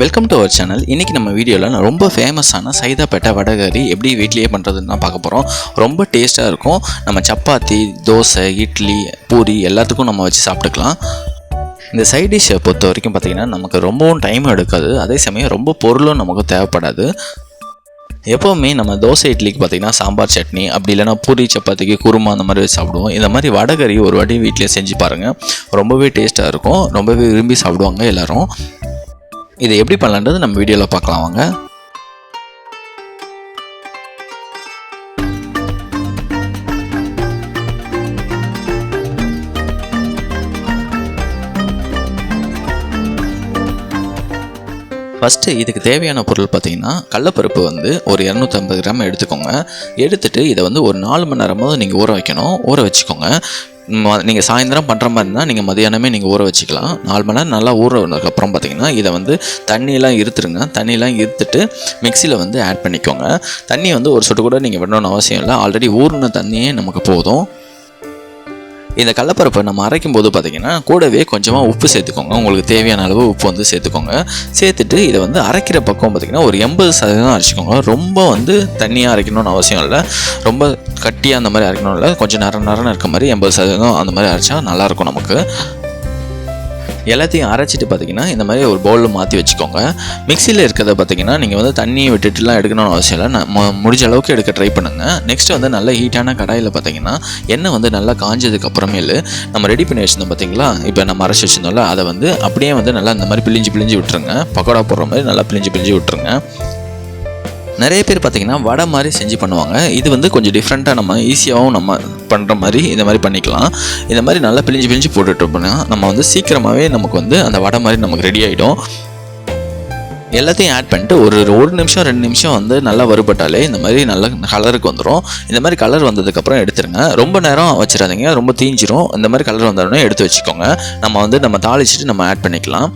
Welcome to our channel இன்றைக்கி நம்ம வீடியோவில் நான் ரொம்ப ஃபேமஸான சைதாப்பேட்டை வடகரி எப்படி வீட்லேயே பண்ணுறதுன்னு தான் பார்க்க போகிறோம் ரொம்ப டேஸ்ட்டாக இருக்கும். நம்ம சப்பாத்தி தோசை இட்லி பூரி எல்லாத்துக்கும் நம்ம வச்சு சாப்பிட்டுக்கலாம். இந்த சைட் டிஷ்ஷை பொறுத்த வரைக்கும் பார்த்திங்கன்னா நமக்கு ரொம்பவும் டைம் எடுக்காது. அதே சமயம் ரொம்ப பொருளும் நமக்கு தேவைப்படாது. எப்போவுமே நம்ம தோசை இட்லிக்கு பார்த்திங்கன்னா சாம்பார் சட்னி அப்படி இல்லைன்னா பூரி சப்பாத்திக்கு குருமா அந்த மாதிரி சாப்பிடுவோம். இந்த மாதிரி வடகறி ஒரு வாட்டி வீட்டிலே செஞ்சு பாருங்கள் ரொம்பவே டேஸ்ட்டாக இருக்கும். ரொம்பவே விரும்பி சாப்பிடுவாங்க எல்லோரும். இதை எப்படி பண்ணலான்றது நம்ம வீடியோவில் பார்க்கலாம் வாங்க. ஃபஸ்ட்டு இதுக்கு தேவையான பொருள் பார்த்தீங்கன்னா கடலப்பருப்பு வந்து ஒரு இரநூத்தம்பது கிராம் எடுத்துக்கோங்க. எடுத்துட்டு இதை வந்து ஒரு நாலு மணி நேரமாவது நீங்கள் ஊற வைக்கணும். ஊற வச்சுக்கோங்க. நீங்கள் சாயந்தரம் பண்ணுற மாதிரி இருந்தால் நீங்கள் மதியானமே நீங்கள் ஊற வச்சுக்கலாம். நாலு மணி நேரம் நல்லா ஊறினதுக்கப்புறம் பார்த்தீங்கன்னா இதை வந்து தண்ணியெல்லாம் இருத்துருங்க. தண்ணியெல்லாம் இருத்துட்டு மிக்சியில் வந்து ஆட் பண்ணிக்கோங்க. தண்ணி வந்து ஒரு சொட்டு கூட நீங்கள் விடணும்னு அவசியம் இல்லை. ஆல்ரெடி ஊறின தண்ணியே நமக்கு போதும். இந்த கடலப்பருப்பை நம்ம அரைக்கும் போது பார்த்திங்கன்னா கூடவே கொஞ்சமாக உப்பு சேர்த்துக்கோங்க. உங்களுக்கு தேவையான அளவு உப்பு வந்து சேர்த்துக்கோங்க. சேர்த்துட்டு இதை வந்து அரைக்கிற பக்கம் பார்த்திங்கன்னா ஒரு எண்பது சதவீதம் அரைச்சிக்கோங்க. ரொம்ப வந்து தண்ணியாக அரைக்கணும்னு அவசியம் இல்லை. ரொம்ப கட்டியாக அந்த மாதிரி அரைக்கணும் இல்லை. கொஞ்சம் நேரம் நேரம் இருக்க மாதிரி எண்பது சதவீதம் அந்த மாதிரி அரைச்சா நல்லாயிருக்கும் நமக்கு. எல்லாத்தையும் அரைச்சிட்டு பார்த்தீங்கன்னா இந்த மாதிரி ஒரு பவுலில் மாற்றி வச்சுக்கோங்க. மிக்சியில் இருக்கிறத பார்த்தீங்கன்னா நீங்கள் வந்து தண்ணியை விட்டுட்டுலாம் எடுக்கணும்னு அவசியம் இல்லை. நான் முடிஞ்ச அளவுக்கு எடுக்க ட்ரை பண்ணுங்கள் நெக்ஸ்ட் வந்து நல்ல ஹீட்டான கடாயில் பார்த்தீங்கன்னா எண்ணெய் வந்து நல்லா காஞ்சதுக்கு அப்புறமேலு நம்ம ரெடி பண்ணி வச்சுருந்தோம் பார்த்தீங்களா? இப்போ நம்ம அரைச்சி வச்சுருந்தோம்ல அதை வந்து அப்படியே வந்து நல்லா இந்த மாதிரி பிழிஞ்சு பிழிஞ்சு விட்டுருங்க. பக்கோடா போடுற மாதிரி நல்லா பிழிஞ்சு பிழிஞ்சு விட்டுருங்க. நிறைய பேர் பார்த்திங்கன்னா வடை மாதிரி செஞ்சு பண்ணுவாங்க. இது வந்து கொஞ்சம் டிஃப்ரெண்ட்டாக நம்ம ஈஸியாகவும் நம்ம பண்ணுற மாதிரி இந்த மாதிரி பண்ணிக்கலாம். இந்த மாதிரி நல்லா பிழிஞ்சு பிழிஞ்சு போட்டுட்டோம்னா நம்ம வந்து சீக்கிரமாகவே நமக்கு வந்து அந்த வடை மாதிரி நமக்கு ரெடி ஆகிடும் எல்லாத்தையும் ஆட் பண்ணிட்டு ஒரு ஒரு நிமிஷம் ரெண்டு நிமிஷம் வந்து நல்லா வறுபட்டாலே இந்த மாதிரி நல்ல கலருக்கு வந்துடும் இந்த மாதிரி கலர் வந்ததுக்கப்புறம் எடுத்துருங்க. ரொம்ப நேரம் வச்சிடாதீங்க. ரொம்ப தீஞ்சிரும். இந்த மாதிரி கலர் வந்தோடனே எடுத்து வச்சுக்கோங்க. நம்ம வந்து நம்ம தாளிச்சிட்டு நம்ம ஆட் பண்ணிக்கலாம்.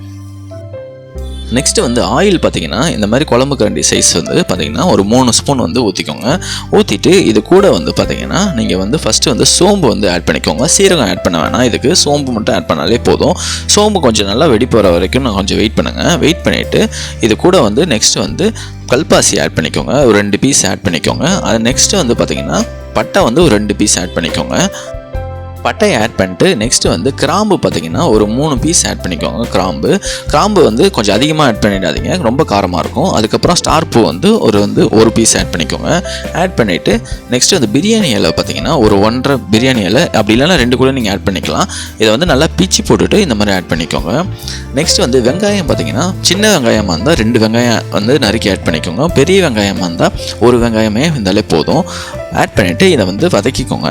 நெக்ஸ்ட்டு வந்து ஆயில் பார்த்தீங்கன்னா இந்த மாதிரி குழம்பு கரண்டி சைஸ் வந்து பார்த்தீங்கன்னா ஒரு மூணு ஸ்பூன் வந்து ஊற்றிக்கோங்க ஊற்றிட்டு இது கூட வந்து பார்த்தீங்கன்னா நீங்கள் வந்து ஃபஸ்ட்டு வந்து சோம்பு வந்து ஆட் பண்ணிக்கோங்க. சீரகம் ஆட் பண்ண வேணாம். இதுக்கு சோம்பு மட்டும் ஆட் பண்ணாலே போதும். சோம்பு கொஞ்சம் நல்லா வெடி போகிற வரைக்கும் நான் கொஞ்சம் வெயிட் பண்ணுங்கள் வெயிட் பண்ணிவிட்டு இது கூட வந்து நெக்ஸ்ட் வந்து கல்பாசி ஆட் பண்ணிக்கோங்க. ஒரு ரெண்டு பீஸ் ஆட் பண்ணிக்கோங்க. அது நெக்ஸ்ட்டு வந்து பார்த்தீங்கன்னா பட்டை வந்து ஒரு ரெண்டு பீஸ் ஆட் பண்ணிக்கோங்க. பட்டையை ஆட் பண்ணிட்டு நெக்ஸ்ட்டு வந்து கிராம்பு பார்த்தீங்கன்னா ஒரு மூணு பீஸ் ஆட் பண்ணிக்கோங்க கிராம்பு. கிராம்பு வந்து கொஞ்சம் அதிகமாக ஆட் பண்ணிடாதீங்க ரொம்ப காரமாக இருக்கும். அதுக்கப்புறம் ஸ்டார் பூ வந்து ஒரு வந்து ஒரு பீஸ் ஆட் பண்ணிக்கோங்க. ஆட் பண்ணிவிட்டு நெக்ஸ்ட்டு வந்து பிரியாணி இலை பார்த்தீங்கன்னா ஒரு ஒன்றரை பிரியாணி இலை. அப்படி இல்லைன்னா ரெண்டு கூட நீங்கள் ஆட் பண்ணிக்கலாம். இதை வந்து நல்லா பிச்சு போட்டுட்டு இந்த மாதிரி ஆட் பண்ணிக்கோங்க. நெக்ஸ்ட் வந்து வெங்காயம் பார்த்தீங்கன்னா சின்ன வெங்காயமாக இருந்தால் ரெண்டு வெங்காயம் வந்து நறுக்கி ஆட் பண்ணிக்கோங்க. பெரிய வெங்காயமாக இருந்தால் ஒரு வெங்காயமே இருந்தாலே போதும். ஆட் பண்ணிவிட்டு இதை வந்து வதக்கிக்கோங்க.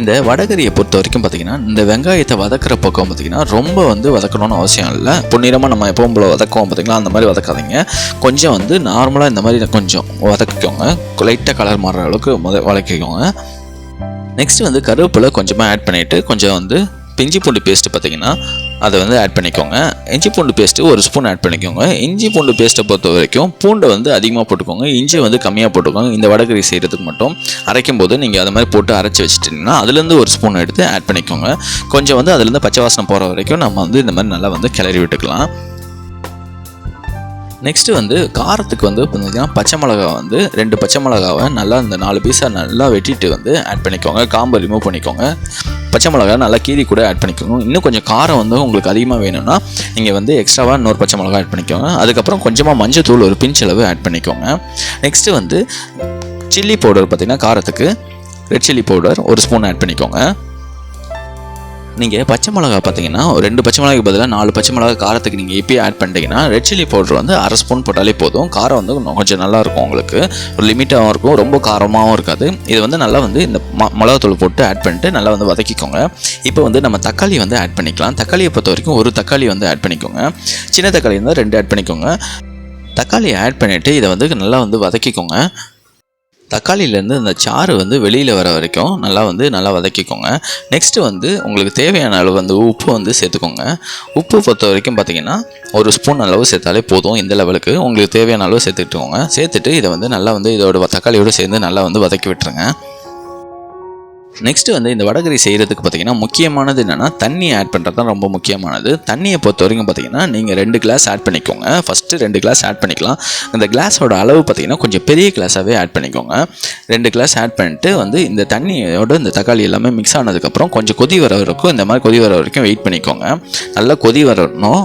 இந்த வடகரியை பொறுத்த வரைக்கும் பார்த்தீங்கன்னா இந்த வெங்காயத்தை வதக்கிற பக்கம் பார்த்தீங்கன்னா ரொம்ப வந்து வதக்கணும்னு அவசியம் இல்லை. பொன்னிறமாக நம்ம எப்பவும் போல வதக்குவோம் பார்த்தீங்களா அந்த மாதிரி வதக்காதீங்க. கொஞ்சம் வந்து நார்மலாக இந்த மாதிரி கொஞ்சம் வதக்கிக்கோங்க. லைட்டாக கலர் மாறுற அளவுக்கு முத வதக்கிக்கோங்க. நெக்ஸ்ட் வந்து கருவேப்பிலை கொஞ்சமாக ஆட் பண்ணிவிட்டு கொஞ்சம் வந்து பிஞ்சி பூண்டு பேஸ்ட்டு பார்த்தீங்கன்னா அதை வந்து ஆட் பண்ணிக்கோங்க. இஞ்சி பூண்டு பேஸ்ட்டு ஒரு ஸ்பூன் ஆட் பண்ணிக்கோங்க. இஞ்சி பூண்டு பேஸ்ட்டை பொறுத்த வரைக்கும் பூண்டை வந்து அதிகமாக போட்டுக்கோங்க. இஞ்சி வந்து கம்மியாக போட்டுக்கோங்க. இந்த வடகறி செய்கிறதுக்கு மட்டும் அரைக்கும் போது நீங்கள் அதை மாதிரி போட்டு அரைச்சி வச்சுட்டிங்கன்னா அதுலேருந்து ஒரு ஸ்பூன் எடுத்து ஆட் பண்ணிக்கோங்க. கொஞ்சம் வந்து அதுலேருந்து பச்சை வாசனை போகிற வரைக்கும் நம்ம வந்து இந்த மாதிரி நல்லா வந்து கிளறி விட்டுக்கலாம். நெக்ஸ்ட்டு வந்து காரத்துக்கு வந்து பார்த்தீங்கன்னா பச்சை மிளகா வந்து ரெண்டு பச்சை மிளகாவை நல்லா இந்த நாலு பீஸாக நல்லா வெட்டிட்டு வந்து ஆட் பண்ணிக்கோங்க. காம்பை ரிமூவ் பண்ணிக்கோங்க. பச்சை மிளகா நல்லா கீரி கூட ஆட் பண்ணிக்கோங்க. இன்னும் கொஞ்சம் காரம் வந்து உங்களுக்கு அதிகமாக வேணும்னா நீங்கள் வந்து எக்ஸ்ட்ராவாக இன்னொரு பச்சை மிளகா ஆட் பண்ணிக்கோங்க. அதுக்கப்புறம் கொஞ்சமாக மஞ்சள் தூள் ஒரு பிஞ்ச் அளவு ஆட் பண்ணிக்கோங்க. நெக்ஸ்ட்டு வந்து சில்லி பவுடர் பார்த்திங்கன்னா காரத்துக்கு ரெட் சில்லி பவுடர் ஒரு ஸ்பூன் ஆட் பண்ணிக்கோங்க. நீங்கள் பச்சை மிளகா பார்த்தீங்கன்னா ஒரு ரெண்டு பச்சை மிளகாய்க்கு பதிலாக நாலு பச்சை மிளகா காரத்துக்கு நீங்கள் இப்போயே ஆட் பண்ணிட்டீங்கன்னா ரெட் சில்லி பவுடர் வந்து அரை ஸ்பூன் போட்டாலே போதும். காரம் வந்து கொஞ்சம் நல்லா இருக்கும் உங்களுக்கு. ஒரு லிமிட்டாகவும் இருக்கும் ரொம்ப காரமாகவும் இருக்காது. இது வந்து நல்லா வந்து இந்த ம மிளகாத்தூள் போட்டு ஆட் பண்ணிட்டு நல்லா வந்து வதக்கிக்கோங்க. இப்போ வந்து நம்ம தக்காளி வந்து ஆட் பண்ணிக்கலாம். தக்காளியை பொறுத்த வரைக்கும் ஒரு தக்காளி வந்து ஆட் பண்ணிக்கோங்க. சின்ன தக்காளி இருந்தால் ரெண்டு ஆட் பண்ணிக்கோங்க. தக்காளியை ஆட் பண்ணிவிட்டு இதை வந்து நல்லா வந்து வதக்கிக்கோங்க. தக்காளியிலேருந்து அந்த சாறு வந்து வெளியில் வர வரைக்கும் நல்லா வந்து நல்லா வதக்கிக்கோங்க. நெக்ஸ்ட்டு வந்து உங்களுக்கு தேவையான அளவு வந்து உப்பு வந்து சேர்த்துக்கோங்க. உப்பு பொறுத்த வரைக்கும் பார்த்தீங்கன்னா ஒரு ஸ்பூன் அளவு சேர்த்தாலே போதும் இந்த லெவலுக்கு. உங்களுக்கு தேவையான அளவு சேர்த்துக்கிட்டுக்கோங்க சேர்த்துட்டு இதை வந்து நல்லா வந்து இதோட தக்காளியோடு சேர்ந்து நல்லா வந்து வதக்கி விட்டுருங்க. நெக்ஸ்ட் வந்து இந்த வடகரி செய்கிறதுக்கு பார்த்தீங்கன்னா முக்கியமானது என்னென்னா தண்ணி ஆட் பண்ணுறது தான் ரொம்ப முக்கியமானது. தண்ணியை பொறுத்த வரைக்கும் பார்த்தீங்கன்னா நீங்கள் ரெண்டு கிளாஸ் ஆட் பண்ணிக்கோங்க. ஃபஸ்ட்டு ரெண்டு கிளாஸ் ஆட் பண்ணிக்கலாம். இந்த கிளாஸோட அளவு பார்த்தீங்கன்னா கொஞ்சம் பெரிய கிளாஸாகவே ஆட் பண்ணிக்கோங்க. ரெண்டு கிளாஸ் ஆட் பண்ணிட்டு வந்து இந்த தண்ணியோட இந்த தக்காளி எல்லாமே மிக்ஸ் ஆனதுக்கப்புறம் கொஞ்சம் கொதி வர வரைக்கும் இந்த மாதிரி கொதி வர வரைக்கும் வெயிட் பண்ணிக்கோங்க. நல்லா கொதி வரணும்.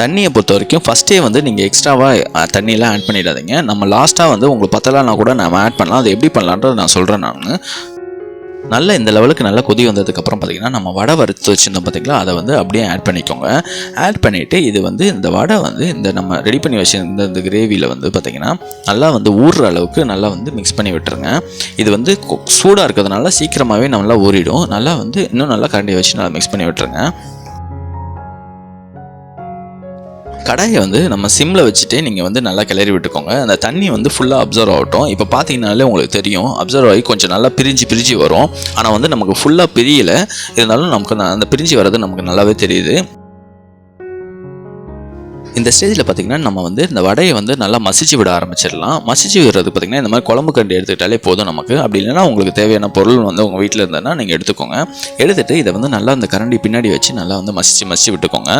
தண்ணியை பொறுத்த வரைக்கும் ஃபஸ்ட்டே வந்து நீங்கள் எக்ஸ்ட்ராவாக தண்ணியெல்லாம் ஆட் பண்ணிடாதீங்க. நம்ம லாஸ்ட்டாக வந்து உங்களுக்கு பத்தலைன்னா கூட நம்ம ஆட் பண்ணலாம். அது எப்படி பண்ணலான்றது நான் சொல்கிறேன் நான். நல்ல இந்த லெவலுக்கு நல்லா கொதி வந்ததுக்கப்புறம் பார்த்தீங்கன்னா நம்ம வடை வறுத்து வச்சுருந்தோம் பார்த்தீங்களா அதை வந்து அப்படியே ஆட் பண்ணிக்கோங்க. ஆட் பண்ணிவிட்டு இது வந்து இந்த வடை வந்து இந்த நம்ம ரெடி பண்ணி வச்சுருந்த இந்த கிரேவியில் வந்து பார்த்திங்கன்னா நல்லா வந்து ஊறுற அளவுக்கு நல்லா வந்து மிக்ஸ் பண்ணி விட்டுருங்க. இது வந்து சூடாக இருக்கிறதுனால சீக்கிரமாகவே நல்லா ஊறிடும். நல்லா வந்து இன்னும் நல்லா கரண்டி வச்சு நல்லா மிக்ஸ் பண்ணி விட்டுருங்க. கடாயை வந்து நம்ம சிம்மில் வச்சுட்டு நீங்கள் வந்து நல்லா கிளறி விட்டுக்கோங்க. அந்த தண்ணி வந்து ஃபுல்லாக அப்சர்வ் ஆகட்டும். இப்போ பார்த்தீங்கனாலே உங்களுக்கு தெரியும் அப்சர்வ் ஆகி கொஞ்சம் நல்லா பிரிஞ்சு பிரிஞ்சு வரும். ஆனால் வந்து நமக்கு ஃபுல்லாக பிரியலை. இருந்தாலும் நமக்கு அந்த பிரிஞ்சு வர்றது நமக்கு நல்லாவே தெரியுது. இந்த ஸ்டேஜில் பார்த்தீங்கன்னா நம்ம வந்து இந்த வடையை வந்து நல்லா மசிச்சு விட ஆரம்பிச்சிடலாம். மசிச்சு விடுறது பார்த்தீங்கன்னா இந்த மாதிரி குழம்பு கண்டு எடுத்துக்கிட்டாலே போதும் நமக்கு. அப்படி இல்லைன்னா உங்களுக்கு தேவையான பொருள் வந்து உங்கள் வீட்டில் இருந்ததுன்னா நீங்கள் எடுத்துக்கோங்க. எடுத்துகிட்டு இதை வந்து நல்லா அந்த கரண்டி பின்னாடி வச்சு நல்லா வந்து மசிச்சு மசிச்சு விட்டுக்கோங்க.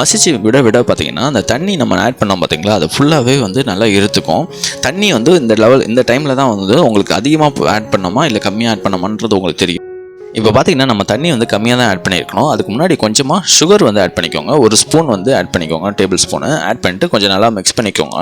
மசிச்சு விட விட பார்த்தீங்கன்னா அந்த தண்ணி நம்ம ஆட் பண்ணோம் பார்த்திங்களா அது ஃபுல்லாகவே வந்து நல்லா இருத்துக்கும் தண்ணி வந்து இந்த லெவல் இந்த டைமில் தான் வந்து உங்களுக்கு அதிகமாக ஆட் பண்ணோமா இல்லை கம்மியாக ஆட் பண்ணோமான்றது உங்களுக்கு தெரியும். இப்போ பார்த்தீங்கன்னா நம்ம தண்ணி வந்து கம்மியாக தான் ஆட் பண்ணியிருக்கணும். அதுக்கு முன்னாடி கொஞ்சமாக சுகர் வந்து ஆட் பண்ணிக்கோங்க. ஒரு ஸ்பூன் வந்து ஆட் பண்ணிக்கோங்க. டேபிள் ஸ்பூனு ஆட் பண்ணிட்டு கொஞ்சம் நல்லா மிக்ஸ் பண்ணிக்கோங்க.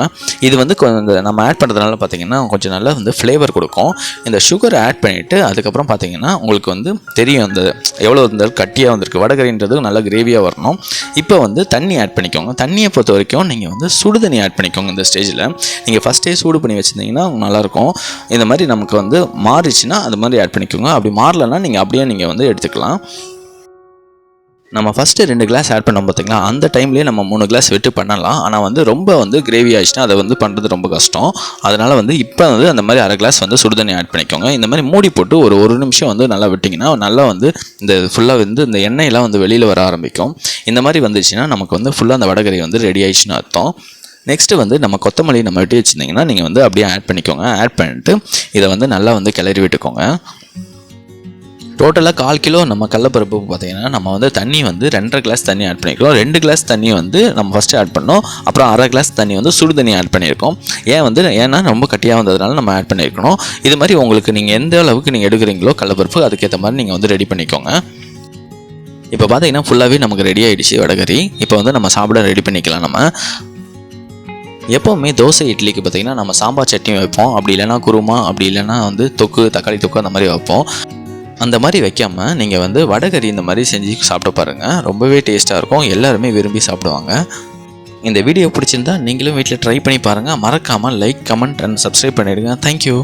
இது வந்து இந்த நம்ம ஆட் பண்ணுறதுனால பார்த்தீங்கன்னா கொஞ்சம் நல்லா வந்து ஃப்ளேவர் கொடுக்கும். இந்த சுகர் ஆட் பண்ணிவிட்டு அதுக்கப்புறம் பார்த்தீங்கன்னா உங்களுக்கு வந்து தெரியும் அந்த எவ்வளோ இருந்தாலும் கட்டியாக வந்திருக்கு. வடகரின்றது நல்லா கிரேவியாக வரணும். இப்போ வந்து தண்ணி ஆட் பண்ணிக்கோங்க. தண்ணியை பொறுத்த வரைக்கும் நீங்கள் வந்து சுடு தண்ணி ஆட் பண்ணிக்கோங்க இந்த ஸ்டேஜில் நீங்கள் ஃபஸ்ட்டே சூடு பண்ணி வச்சுருந்தீங்கன்னா நல்லாயிருக்கும். இந்த மாதிரி நமக்கு வந்து மாறிச்சுன்னா அது மாதிரி ஆட் பண்ணிக்கோங்க. அப்படி மாறலைன்னா நீங்கள் அப்படியே நீங்கள் வந்து எடுத்துக்கலாம். நம்ம ஃபஸ்ட்டு ரெண்டு கிளாஸ் ஆட் பண்ணோம் பார்த்தீங்களா அந்த டைம்லேயே நம்ம மூணு கிளாஸ் விட்டு பண்ணலாம். ஆனால் வந்து ரொம்ப வந்து கிரேவி ஆயிடுச்சுன்னா அதை வந்து பண்ணுறது ரொம்ப கஷ்டம். அதனால் வந்து இப்போ வந்து அந்த மாதிரி அரை கிளாஸ் வந்து சுடுதண்ணி ஆட் பண்ணிக்கோங்க. இந்த மாதிரி மூடி போட்டு ஒரு ஒரு நிமிஷம் வந்து நல்லா விட்டிங்கன்னா நல்லா வந்து இந்த ஃபுல்லாக வந்து இந்த எண்ணெயெல்லாம் வந்து வெளியில் வர ஆரம்பிக்கும். இந்த மாதிரி வந்துச்சுன்னா நமக்கு வந்து ஃபுல்லாக அந்த வடகறி வந்து ரெடி ஆயிடுச்சுன்னு அர்த்தம். நெக்ஸ்ட்டு வந்து நம்ம கொத்தமல்லி நம்ம விட்டு வச்சுருந்தீங்கன்னா நீங்கள் வந்து அப்படியே ஆட் பண்ணிக்கோங்க. ஆட் பண்ணிட்டு இதை வந்து நல்லா வந்து கிளறி விட்டுக்கோங்க. டோட்டலாக கால் கிலோ நம்ம கடலப்பருப்பு பார்த்தீங்கன்னா நம்ம வந்து தண்ணி வந்து ரெண்டரை கிளாஸ் தண்ணி ஆட் பண்ணியிருக்கோம் ரெண்டு கிளாஸ் தண்ணி வந்து நம்ம ஃபஸ்ட்டு ஆட் பண்ணோம். அப்புறம் அரை கிளாஸ் தண்ணி வந்து சுடு தண்ணி ஆட் பண்ணியிருக்கோம். ஏன் வந்து ஏன்னா ரொம்ப கட்டியாக வந்ததுனால நம்ம ஆட் பண்ணியிருக்கணும். இது மாதிரி உங்களுக்கு நீங்கள் எந்த அளவுக்கு நீங்கள் எடுக்கிறீங்களோ கடலப்பருப்பு அதுக்கேற்ற மாதிரி நீங்கள் வந்து ரெடி பண்ணிக்கோங்க. இப்போ பார்த்தீங்கன்னா ஃபுல்லாகவே நமக்கு ரெடி ஆகிடுச்சு வடகரி இப்போ வந்து நம்ம சாப்பிட ரெடி பண்ணிக்கலாம் நம்ம. எப்போவுமே தோசை இட்லிக்கு பார்த்தீங்கன்னா நம்ம சாம்பார் சட்னி வைப்போம். அப்படி இல்லைன்னா குருமா அப்படி இல்லைன்னா வந்து தொக்கு தக்காளி தொக்கு அந்த மாதிரி வைப்போம். அந்த மாதிரி வைக்காம நீங்கள் வந்து வடகறி இந்த மாதிரி செஞ்சு சாப்பிட்டு பாருங்கள் ரொம்பவே டேஸ்ட்டாக இருக்கும். எல்லாருமே விரும்பி சாப்பிடுவாங்க. இந்த வீடியோ பிடிச்சிருந்தா நீங்களும் வீட்டில் ட்ரை பண்ணி பாருங்கள் மறக்காமல் லைக் கமெண்ட் அண்ட் சப்ஸ்கிரைப் பண்ணிடுங்க. Thank you